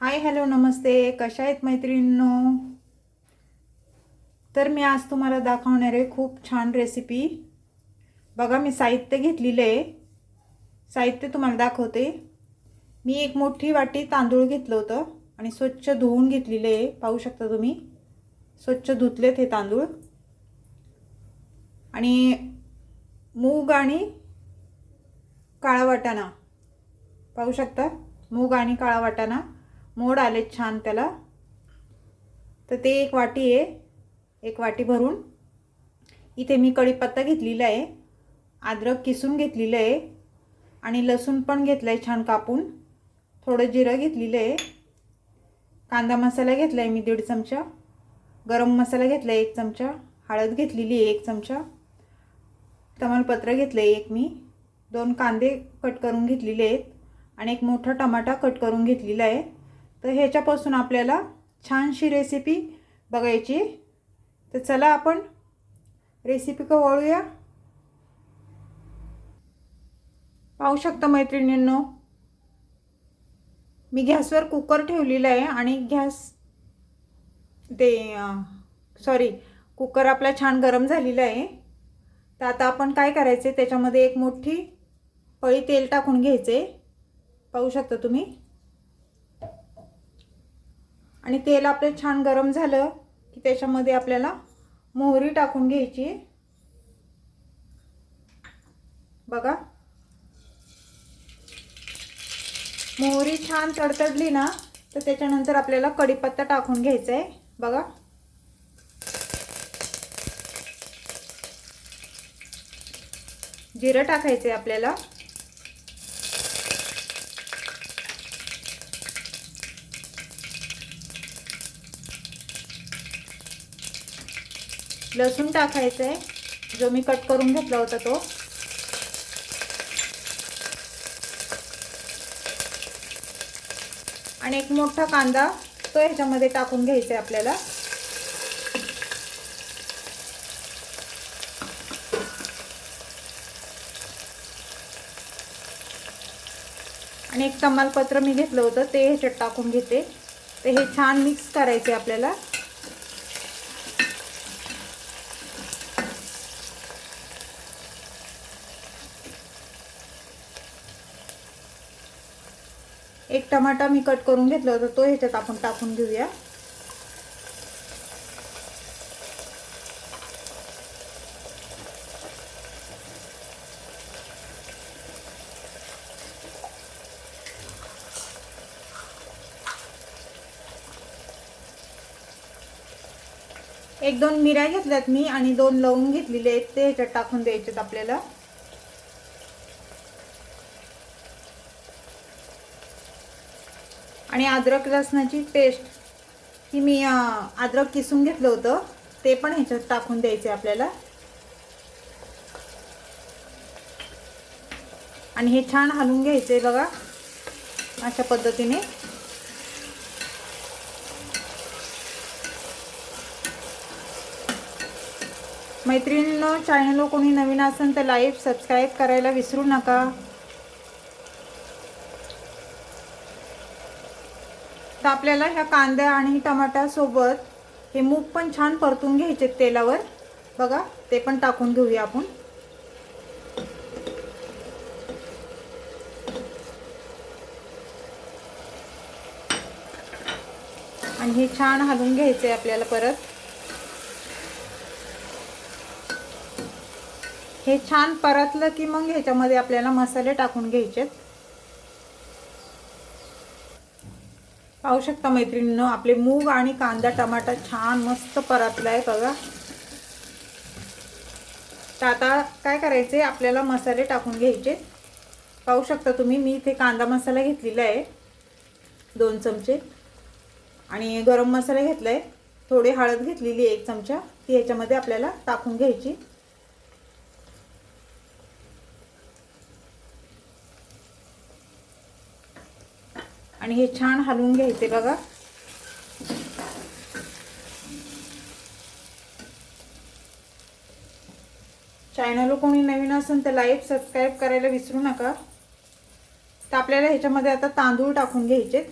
Hi hello नमस्ते. कशा आहेत मैत्रिणींनो? तर मी आज तुम्हाला दाखवणार आहे खूप छान रेसिपी बघा मी साहित्य घेतलेलं आहे. साहित्य तुम्हाला दाखवते. मी एक मोठी वाटी तांदूळ घेतलं होतं आणि स्वच्छ धुवून घेतलेले आहे. पाहू शकता तुम्ही. स्वच्छ धुतलेत हे तांदूळ. आणि मूग आणि काळा वाटाणा. पाहू शकता? मूग आणि काळा वाटाणा. मोड आले छान त्याला. तर ते एक वाटी आहे. एक वाटी भरून. इथे मी कढीपत्ता घेतलेला आहे. अद्रक किसून घेतलेलं आहे. आणि लसूण पण घेतलं आहे छान कापून. थोडं जिरं घेतलेलं आहे. कांदा मसाला घेतला आहे मी दीड चमचा. गरम मसाला घेतला आहे एक चमचा. हळद घेतलेली आहे एक चमचा. तमालपत्र घेतलं आहे एक मी. दोन कांदे कट करून घेतलेले आहेत. आणि एक मोठा टमाटा कट करून घेतलेला आहे. तर ह्याच्यापासून आपल्याला छानशी रेसिपी बघायची तर चला आपण रेसिपी का वळूया. पाहू शकता मैत्रिणींनो मी गॅसवर कुकर ठेवलेला आहे आणि गॅस ते सॉरी कुकर आपला छान गरम झालेला आहे. तर आता आपण काय करायचे त्याच्यामध्ये एक मोठी पळी तेल टाकून घ्यायचे पाहू शकता तुम्ही? आणि तेल आपलं छान गरम झालं की त्याच्यामध्ये आपल्याला मोहरी टाकून घ्यायची. बघा. मोहरी छान तडतडली ना तर त्याच्यानंतर आपल्याला कढीपत्ता टाकून घ्यायचा आहे बघा. जिरं टाकायचं आहे आपल्याला. लसूण टाकायचं आहे जो मी कट करून घेतला होता तो. आणि एक मोठा कांदा तो ह्याच्यामध्ये टाकून घ्यायचा आहे आपल्याला. आणि एक तमालपत्र मी घेतलं होतं ते ह्याच्यात टाकून घेते. तर हे छान मिक्स करायचे आपल्याला. एक टमाटा मी कट करून घेतला होता तो ह्याच्यात आपण टाकून घेऊया. एक दोन मिऱ्या घेतल्यात मी आणि दोन लवंग घेतलेले आहेत ते ह्याच्यात टाकून द्यायचेत आपल्याला. आणि अद्रक लसणाची पेस्ट ही मी अद्रक किसून घेतलं होतं. ते पण ह्याच्यात टाकून द्यायचे आपल्याला. आणि हे छान हलवून घ्यायचे बघा. अशा पद्धतीने. मैत्रिणींनो चॅनल कोणी नवीन असेल तर लाईव्ह सबस्क्राईब करायला विसरू नका. तर आपल्याला ह्या कांद्या आणि टमाट्यासोबत हे मूग पण छान परतून घ्यायचे तेलावर. बघा ते पण टाकून घेऊया आपण. आणि हे छान हलवून घ्यायचे आपल्याला परत. हे छान परतलं की मग ह्याच्यामध्ये आपल्याला मसाले टाकून घ्यायचेत. पाहू शकता मैत्रिणीनं आपले मूग आणि कांदा टमाटा छान मस्त परतला आहे बघा. तर आता काय करायचे? आपल्याला मसाले टाकून घ्यायचे. पाहू शकता तुम्ही मी इथे कांदा मसाला घेतलेला आहे दोन चमचे. आणि गरम मसाला घेतला आहे थोडी हळद घेतलेली आहे एक चमचा. ती ह्याच्यामध्ये आपल्याला टाकून घ्यायची. आणि हे छान हलवून घ्यायचे बघा. चॅनल कोणी नवीन असेल तर लाईक सबस्क्राईब करायला विसरू नका. तर आपल्याला ह्याच्यामध्ये आता तांदूळ टाकून घ्यायचे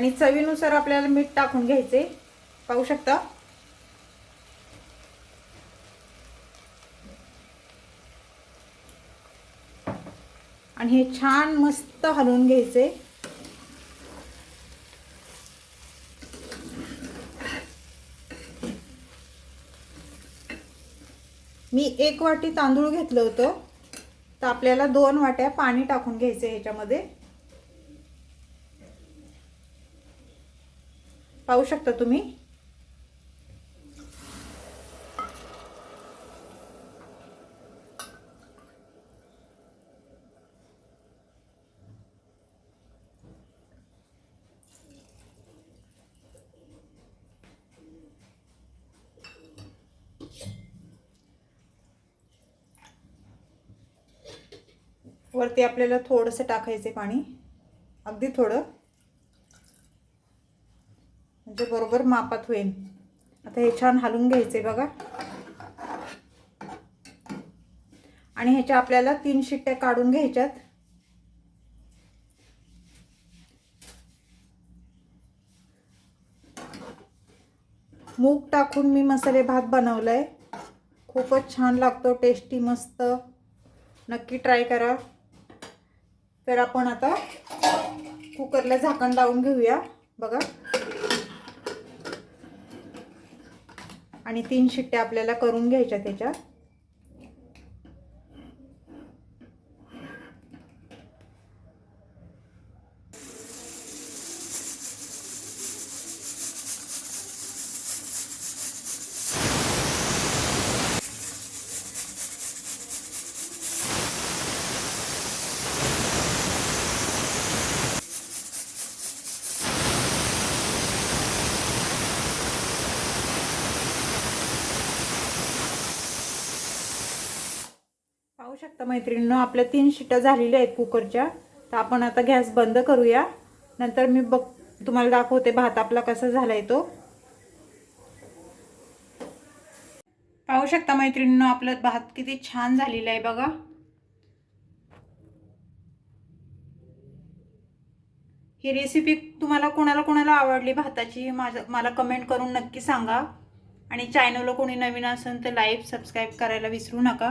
आणि चवीनुसार आपल्याला मीठ टाकून घ्यायचे. पाहू शकता? आणि हे छान मस्त हलवून घ्यायचे. मी एक वाटी तांदूळ घेतलं होतं. तर आपल्याला दोन वाट्या पाणी टाकून घ्यायचं ह्याच्यामध्ये. पाहू शकता तुम्ही? वरती आपल्याला थोडंसं टाकायचे पाणी. अगदी थोडं. म्हणजे बरोबर मापात होईल. आता हे छान हलवून घ्यायचे बघा. आणि ह्याच्या आपल्याला तीन शिट्ट्या काढून घ्यायच्यात. मूग टाकून मी मसाले भात बनवलाय. खूपच छान लागतो टेस्टी मस्त. नक्की ट्राय करा. तर आपण आता कुकरला झाकण लावून घेऊया. बघा. आणि तीन शिट्ट्या आपल्याला करून घ्यायच्या त्याच्या पाहू शकता मैत्रिणीनं. आपल्या तीन शीटं झालेल्या आहेत कुकरच्या. तर आपण आता गॅस बंद करूया. नंतर मी बघ तुम्हाला दाखवते भात आपला कसा झालाय तो. पाहू शकता मैत्रिणीनं आपलं भात किती छान झालेला आहे बघा. ही रेसिपी तुम्हाला कोणाला कोणाला आवडली भाताची माझं मला कमेंट करून नक्की सांगा. आणि चॅनलला कोणी नवीन असेल तर लाईक सबस्क्राईब करायला विसरू नका.